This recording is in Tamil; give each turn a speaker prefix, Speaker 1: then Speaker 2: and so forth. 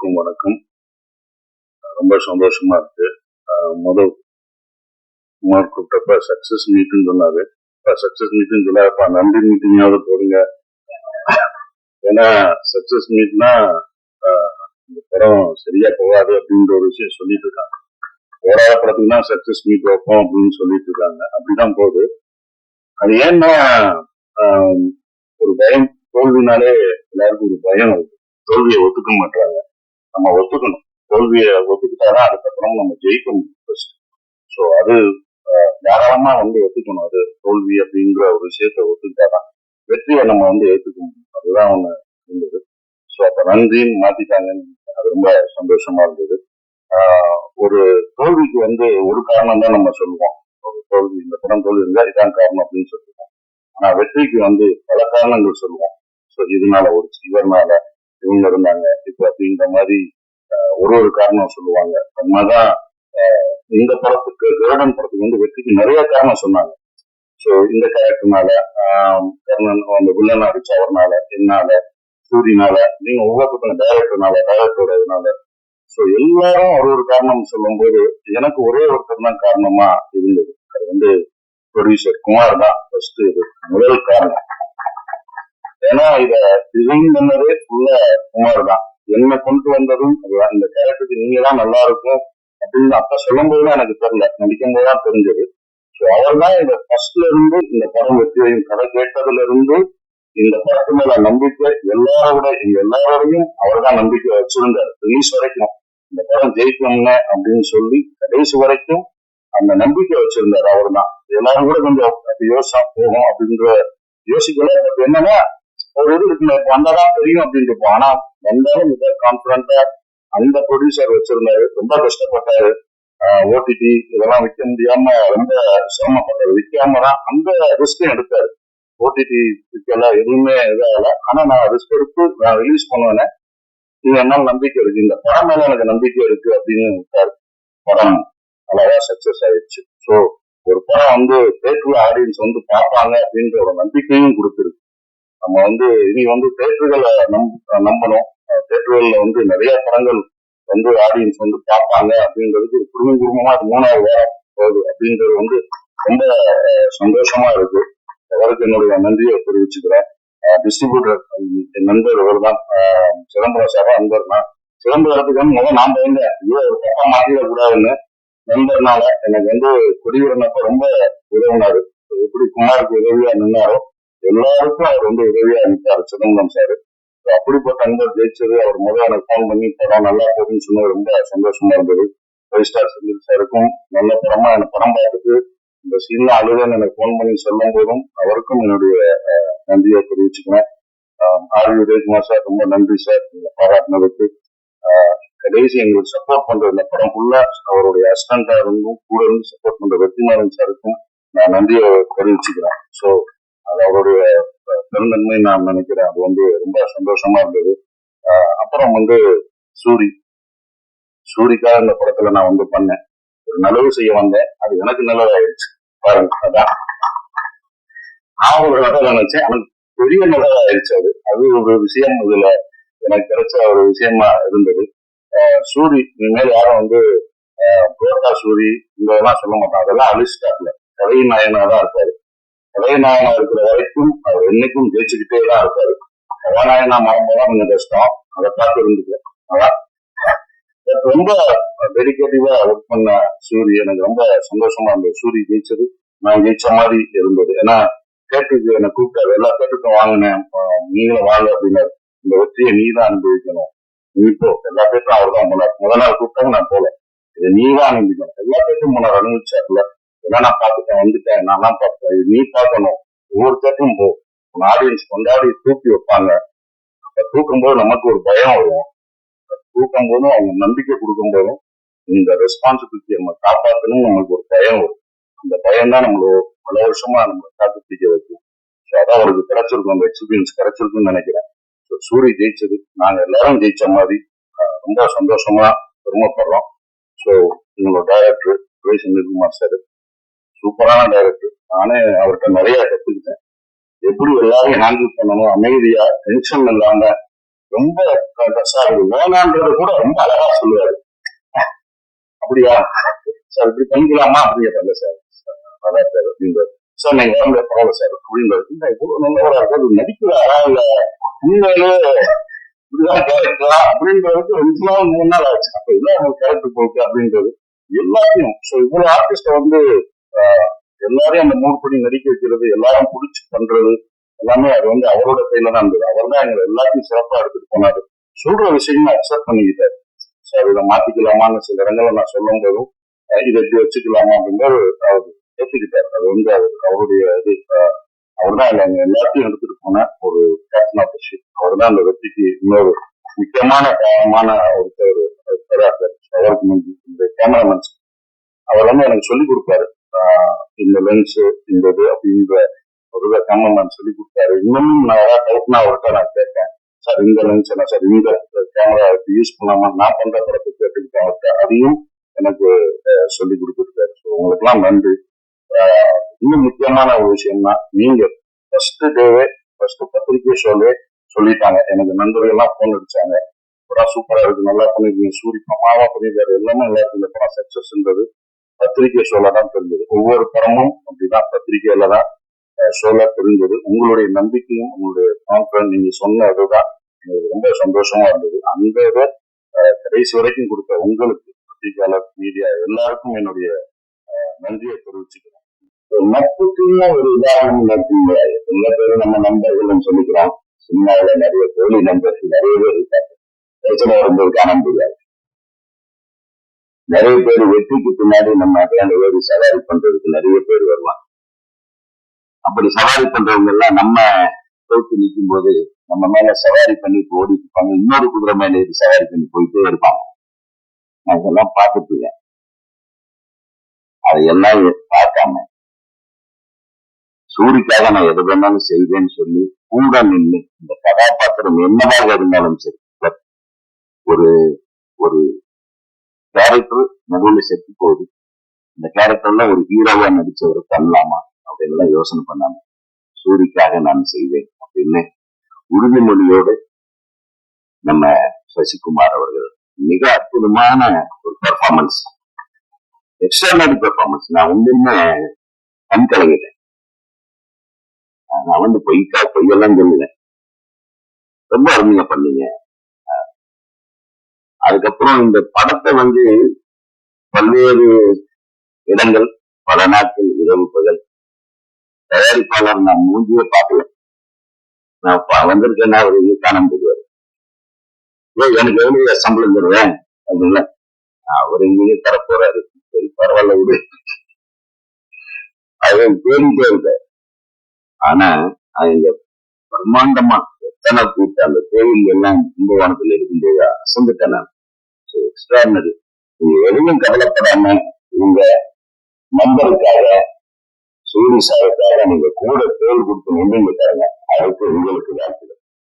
Speaker 1: எல்லாருக்கும் வணக்கம். ரொம்ப சந்தோஷமா இருக்கு. ஆஹ் முதல் குமார் கூப்பிட்டப்ப சக்சஸ் மீட்னு சொன்னாரு. சக்சஸ் மீட்னு சொல்லாதப்பா நன்றி மீட்டிங்காவது போடுங்க. ஏன்னா சக்சஸ் மீட்னா இந்த படம் சரியா போகாது அப்படின்ற ஒரு விஷயம் சொல்லிட்டு இருக்காங்க. போராட படத்துக்கு தான் சக்சஸ் மீட் வைப்போம் அப்படின்னு சொல்லிட்டு இருக்காங்க. அப்படிதான் போகுது. அது ஏன்னா ஆஹ் ஒரு பயம். தோல்வினாலே எல்லாருக்கும் ஒரு பயம். இருக்கு தோல்வியை ஒத்துக்க மாட்டாங்க நம்ம ஒத்துக்கணும். தோல்வியை ஒத்துக்கிட்டாதான் அதுக்கப்புறம் நம்ம ஜெயிக்க முடியும் ஸோ அது தாராளமா வந்து ஒத்துக்கணும். அது தோல்வி அப்படிங்கிற ஒரு விஷயத்த ஒத்துக்கிட்டாதான் வெற்றியை நம்ம வந்து ஏற்றுக்க முடியும். அதுதான் ஒண்ணு இருந்தது. ஸோ அப்ப நன்றின்னு மாத்திட்டாங்கன்னு அது ரொம்ப சந்தோஷமா இருந்தது. ஒரு தோல்விக்கு வந்து ஒரு காரணம் தான் நம்ம சொல்லுவோம். ஒரு தோல்வி இந்த படம் தோல்வி இருந்தா இதுதான் காரணம் அப்படின்னு சொல்லுவோம் ஆனா வெற்றிக்கு வந்து பல காரணங்கள் சொல்லுவோம். ஸோ இதனால ஒரு சிவர்னால இவங்க இருந்தாங்க. இப்ப அப்படின்ற மாதிரி ஆஹ் ஒரு ஒரு காரணம் சொல்லுவாங்க. நம்மதான் ஆஹ் இந்த படத்துக்கு கருடன் படத்துக்கு வந்து வெற்றிக்கு நிறைய காரணம் சொன்னாங்க. ஸோ இந்த கேரக்டர்னால கர்ணன் அந்த வில்லன் அடிச்ச அவர்னால என்னால சூரியனால நீங்க ஒவ்வொருத்தரும் டைரக்டர்னால டைரக்டரோட இதனால. ஸோ எல்லாரும் ஒரு ஒரு காரணம் சொல்லும்போது எனக்கு ஒரே ஒருத்தர் தான் காரணமா இருந்தது. அது வந்து ப்ரொடியூசர் குமார் தான் ஃபர்ஸ்ட் இது. முதல் காரணம். ஏன்னா இத டிசைன் பண்ணதே ஃபுல்லா குமார் தான் என்ன கொண்டு வந்ததும் அந்த இந்த கேரக்டருக்கு நீங்க தான் நல்லா இருக்கும் அப்படின்னு அப்ப சொல்லும் போதுதான் எனக்கு தெரியல. நடிக்கும் போதுதான் தெரிஞ்சது. ஸோ அவர் தான் இந்த ஃபர்ஸ்ட்ல இருந்து இந்த படம் வெற்றியையும் கதை கேட்டதுல இருந்து இந்த படத்து மேல நம்பிக்கை எல்லாரோட இங்க எல்லாரோடையும் அவர் தான் நம்பிக்கை வச்சிருந்தார். ரிலீஸ் வரைக்கும். இந்த படம் ஜெயிக்கணும்னு அப்படின்னு சொல்லி கடைசி வரைக்கும் அந்த நம்பிக்கை வச்சிருந்தார் அவர் தான் எல்லாரும் கூட கொஞ்சம் யோசிச்சா போகும் அப்படின்ற யோசிக்கல. பட் என்னன்னா ஒரு இது இருக்குல்ல வந்தாதான் தெரியும் அப்படின்னு இருப்போம் ஆனா வந்தாலும் மிக கான்பிடண்டா அந்த ப்ரொடியூசர் வச்சிருந்தாரு. ரொம்ப கஷ்டப்பட்டாரு. ஓடிடி இதெல்லாம் விற்க முடியாம ரொம்ப சிரமப்பட்டாரு. விற்காம தான் அந்த ரிஸ்க்கும் எடுத்தாரு. ஓடிடி விற்கல எதுவுமே இதாகல. ஆனா நான் ரிஸ்க் எடுத்து நான் ரிலீஸ் பண்ணுவேன் இது என்ன நம்பிக்கை இருக்கு. இந்த படம் மேல எனக்கு நம்பிக்கை இருக்கு அப்படின்னு விட்டாரு. படம் அழகா சக்சஸ் ஆயிடுச்சு. ஸோ ஒரு படம் வந்து தேட்டர்ல ஆடியன்ஸ் வந்து பார்ப்பாங்க அப்படின்ற ஒரு நம்பிக்கையும் கொடுத்துருக்கு. நம்ம வந்து இனி வந்து தேட்டர்களை நம் நம்பணும். தேட்டர்கள்ல வந்து நிறைய படங்கள் வந்து ஆடியன்ஸ் வந்து பார்ப்பாங்க. அப்படின்றது குடும்பம் குடும்பமா அது மூணாவது வாரம் போகுது. அப்படின்றது வந்து ரொம்ப அஹ், சந்தோஷமா இருக்கு. அவருக்கு என்னுடைய நன்றியை தெரிவிச்சுக்கிறேன். டிஸ்ட்ரிபியூட்டர் நண்பர் அவர் தான் சிதம்பரம் சாரா நண்பர் தான் சிதம்பரத்துக்கு வந்து முதல் நான் பயந்தேன். ஐயோ ஒரு பக்கம் மாட்டிடக்கூடாதுன்னு. நண்பர்னால எனக்கு வந்து குடியுரிமைப்ப ரொம்ப உதவினாரு. எப்படி குமாருக்கு உதவியா நின்னாரோ எல்லாருக்கும் அவர் வந்து உதவியா நிற்பாரு சிதம்பரம் சார். அப்படிப்பட்ட அன்பர் ஜெயிச்சது அவர் முதல்ல எனக்கு ஃபோன் பண்ணி படம் நல்லா போகுதுன்னு சொன்னது ரொம்ப சந்தோஷமா இருந்தது. ஃபைவ் ஸ்டார் செந்தில் சாருக்கும் நல்ல படமா எனக்கு படம் பார்த்துட்டு இந்த சீன்ல அழுதன் எனக்கு ஃபோன் பண்ணி சொல்லும் போதும் அவருக்கும் என்னுடைய நன்றியை தெரிவிச்சுக்கிறேன். ஆர் உதயகுமார் சார் ரொம்ப நன்றி சார். நீங்க பாராட்டினதுக்கு ஆஹ், கடைசி எங்களுக்கு சப்போர்ட் பண்ற இந்த படம் ஃபுல்லா அவருடைய அசிஸ்டண்டா இருந்தும் கூட இருந்து சப்போர்ட் பண்ற வெற்றிமாறன் சாருக்கும் நான் நன்றியை தெரிவிச்சுக்கிறேன். ஸோ அது அவருடைய பெருந்தன்மை நான் நினைக்கிறேன். அது வந்து ரொம்ப சந்தோஷமா இருந்தது. ஆஹ், அப்புறம் வந்து சூரி. சூரிக்காக இந்த படத்துல நான் வந்து பண்ணேன். ஒரு நல்லது செய்ய வந்தேன். அது எனக்கு நல்லதாயிடுச்சு பாருங்க அதான். நான் ஒரு நல்லதா நினைச்சேன். எனக்கு பெரிய நல்லதாயிடுச்சு அது. அது ஒரு விஷயம் இதுல எனக்கு கிடைச்ச ஒரு விஷயமா இருந்தது. ஆஹ் சூரி இனிமேல் யாரும் வந்து ஆஹ் புரோட்டா சூரி இந்த இதெல்லாம் சொல்ல மாட்டான் அதெல்லாம் அழிச்சிட்டாப்ல கதை நாயனா தான் இருப்பாரு. கதை இருக்கிற வரைக்கும் அவர் என்னைக்கும் ஜெயிச்சுக்கிட்டே தான் இருப்பாரு. கதாநாயகனா மாறும்போது கொஞ்சம் கஷ்டம். அதை பார்த்து இருந்துக்கலாம் ரொம்ப டெடிக்கேட்டிவா ஒர்க் பண்ண சூரி எனக்கு ரொம்ப சந்தோஷமா இருந்தது. சூரி ஜெயிச்சது நான் ஜெயிச்ச மாதிரி இருந்தது. ஏன்னா கேட்டுக்கு என்னை கூப்பிட்டாரு. எல்லா கேட்டுக்கும் வாங்கினேன். நீங்களும் வாங்க அப்படின்னாரு. இந்த வெற்றியை நீ தான் அனுபவிக்கணும். நீ போ. எல்லா பேருக்கும் அவர் தான் போனார் முதல் நாள் கூப்பிட்டாங்க நான் போல இதை நீ தான் அனுபவிக்கணும். எல்லா பேருக்கும் போனார் அனுபவிச்சார்ல. இதெல்லாம் நான் பார்த்துட்டேன் வந்துட்டேன் நான் தான் பார்த்தேன் நீ பார்க்கணும். ஒவ்வொரு பேருக்கும் போ. உன் ஆடியன்ஸ் கொண்டாடி தூக்கி வைப்பாங்க. அப்ப தூக்கும்போது நமக்கு ஒரு பயம் வரும். தூக்கும் போதும் அவங்க நம்பிக்கை கொடுக்கும் போதும் இந்த ரெஸ்பான்சிபிலிட்டி நம்ம காப்பாற்றணும் நம்மளுக்கு ஒரு பயம் வரும். அந்த பயம் தான் நம்மள பல வருஷமா நம்ம காத்து பிடிக்க வைக்கும். ஸோ அதான் அவருக்கு கிடைச்சிருக்கும். அந்த எக்ஸ்பீரியன்ஸ் கிடைச்சிருக்குன்னு நினைக்கிறேன். ஸோ சூரி ஜெயிச்சது. நாங்க எல்லாரும் ஜெயிச்ச மாதிரி ரொம்ப சந்தோஷமா பெருமைப்படுறோம். ஸோ உங்களோட டைரக்டர் வி செந்தில்குமார் சார் சூப்பரான டேரக்டர் நானே அவர்கிட்ட நிறைய கத்துக்கிட்டேன். எப்படி எல்லாரையும் ஹேண்டில் பண்ணணும் அமைதியா டென்ஷன் இல்லாம ரொம்ப க- சார் இது கூட ரொம்ப அழகா சொல்லுவாரு. அப்படியா? சார் இப்படி பண்ணிக்கலாமா? அப்படிங்கிறத சார். நல்லா சார் அப்படின்றது சார் நீங்க வாங்க பரவாயில்ல சார் அப்படின்றது இவ்வளவு நல்லவரா இருக்காது நடிக்கிறாரா இல்ல உண்மையிலே இப்படிதான் கேரக்டரா? அப்படின்றது ரெண்டு நாள் மூணு நாள் ஆச்சு. அப்ப இல்ல அவங்க கேரக்டர் போக்கு அப்படின்றது எல்லாத்தையும். ஸோ இவ்வளவு ஆர்டிஸ்ட வந்து எல்லாரையும் அந்த மூணு படி நடிக்க வைக்கிறது எல்லாரும் பிடிச்சி பண்றது எல்லாமே அது வந்து அவரோட கையில தான் இருந்தது. அவர் தான் எங்களை எல்லாத்தையும் சிறப்பா எடுத்துட்டு போனாரு. சொல்ற விஷயம் அக்செப்ட் பண்ணிக்கிட்டாரு சார் இதை மாத்திக்கலாமான்னு சில இடங்களை நான் சொல்லும் போதும் இதை எப்படி வச்சுக்கலாமா அப்படிங்கிற அவர் ஏற்றுக்கிட்டார் அது வந்து அவர் அவருடைய இது அவர் தான் எங்க எல்லாத்தையும் எடுத்துட்டு போன ஒரு கேப்டன் ஆஃப் ஷிப் அவர் தான் அந்த வெற்றிக்கு இன்னொரு முக்கியமான காரணமான ஒருத்தர் அவருக்கு இந்த கேமராமேன்ஸ் அவர் வந்து எனக்கு சொல்லி கொடுப்பாரு. இந்த லென்ஸ் இந்த இது அப்படின்ற ஒரு கேமராமேன் சொல்லி கொடுத்தாரு. இன்னமும் நான் ஏதாவது டவுட்னா அவர்கிட்ட நான் கேட்பேன். சார் இந்த லென்ஸ் என்ன? சார் இந்த கேமரா யூஸ் பண்ணாம நான் பண்ற படத்தை கேட்டுக்கிட்டேன். அவர்கிட்ட அதையும் எனக்கு சொல்லி கொடுத்துருக்காரு. ஸோ உங்களுக்குலாம் நன்றி. இன்னும் முக்கியமான ஒரு விஷயம்னா நீங்க ஃபர்ஸ்ட் டேவே ஃபர்ஸ்ட் பத்திரிகை ஷோலே சொல்லிட்டாங்க. எனக்கு நண்பர்கள் எல்லாம் போன் அடிச்சாங்க. படம் சூப்பரா இருக்கு. நல்லா பண்ணிருக்கீங்க. சூரிய பிரமாவா பண்ணிருக்காரு. எல்லாமே நல்லா இருக்கு. இந்த படம் சக்சஸ்ன்றது பத்திரிகை ஷோல தான் தெரிஞ்சது. ஒவ்வொரு படமும் அப்படிதான் பத்திரிகையில தான் ஷோல தெரிஞ்சது. உங்களுடைய நம்பிக்கையும் உங்களுடைய கான்பிடன்ஸ் நீங்க சொன்ன இதுதான் ரொம்ப சந்தோஷமா இருந்தது. அந்த இதை கடைசி வரைக்கும் கொடுத்த உங்களுக்கு பத்திரிகையாளர் மீடியா எல்லாருக்கும் என்னுடைய அஹ், நன்றியை தெரிவிச்சுக்கிறேன். நட்புக்குன்னு ஒரு உதாரணம் நட்புங்க சில பேர் நம்ம நண்பர்கள் சொல்லிக்கிறோம். சின்னாவில நிறைய தோழி நண்பர்கள் நிறைய பேர் இருக்காங்க. பிரச்சனை வரும்போது காண முடியாது நிறைய பேர் வெற்றிக்கு பின்னாடி நம்ம ரெண்டு சவாரி பண்றதுக்கு நிறைய பேர் வருவாங்க. அப்படி சவாரி பண்றவங்க எல்லாம் நம்ம தோற்று நிற்கும் போது நம்ம மேல சவாரி பண்ணிட்டு ஓடிட்டு இருப்பாங்க. இன்னொரு குதிரை மேல ஏறி சவாரி பண்ணி போயிட்டே இருப்பாங்க. நான் இதெல்லாம் பார்த்துட்டு அதையெல்லாம் பார்க்காம. சூரிக்காக நான் எது வேணாலும் செய்வேன்னு சொல்லி கூட நின்று இந்த கதாபாத்திரம் என்னவாக இருந்தாலும் சரி ஒரு ஒரு கேரக்டர் நடுவில் செத்து போகுது. இந்த கேரக்டர்ல ஒரு ஹீரோவா நடிச்சவரை தள்ளலாமா அப்படின்லாம் யோசனை பண்ணாம சூரிக்காக நான் செய்வேன் அப்படின்னு உறுதிமொழியோடு நம்ம சசிகுமார் அவர்கள் மிக அற்புதமான ஒரு பெர்ஃபார்மன்ஸ் எக்ஸ்ட்ரானரி பெர்ஃபார்மன்ஸ் நான் ஒன்றுமே கண் கலங்கிட்டேன் நான் வந்து பொய்க்கா பொய்யெல்லாம் சொல்லுவேன் ரொம்ப அருமையா பண்ணீங்க. அதுக்கப்புறம் இந்த படத்தை வந்து பல்வேறு இடங்கள் பல நாட்கள் இரவு தயாரிப்பாளர் நான் மூஞ்சியே பார்க்கல. நான் வந்திருக்கேன்னா அவர் இங்க காண முடியாது எனக்கு எவ்வளவு சம்பளம் தருவேன்? அப்படின்னா அவர் இங்கேயே தரப்போறாரு. போறாரு சரி பரவாயில்ல விடு. அது தேடிட்டே இருக்க ஆனா அவங்க பிரம்மாண்டமா எத்தனை கூட்டம் அந்த கோவில் எல்லாம் கும்பகோணத்துல இருக்கும்போது அசந்துட்டேன் நான். எக்ஸ்ட்ராடினரி நீங்க எதுவும் கவலைப்படாம உங்க நம்பருக்காக சூரிய சாருக்காக நீங்க கூட தோல் கொடுத்து நின்று பாருங்க. அதுக்கு உங்களுக்கு வாழ்த்துக்கள்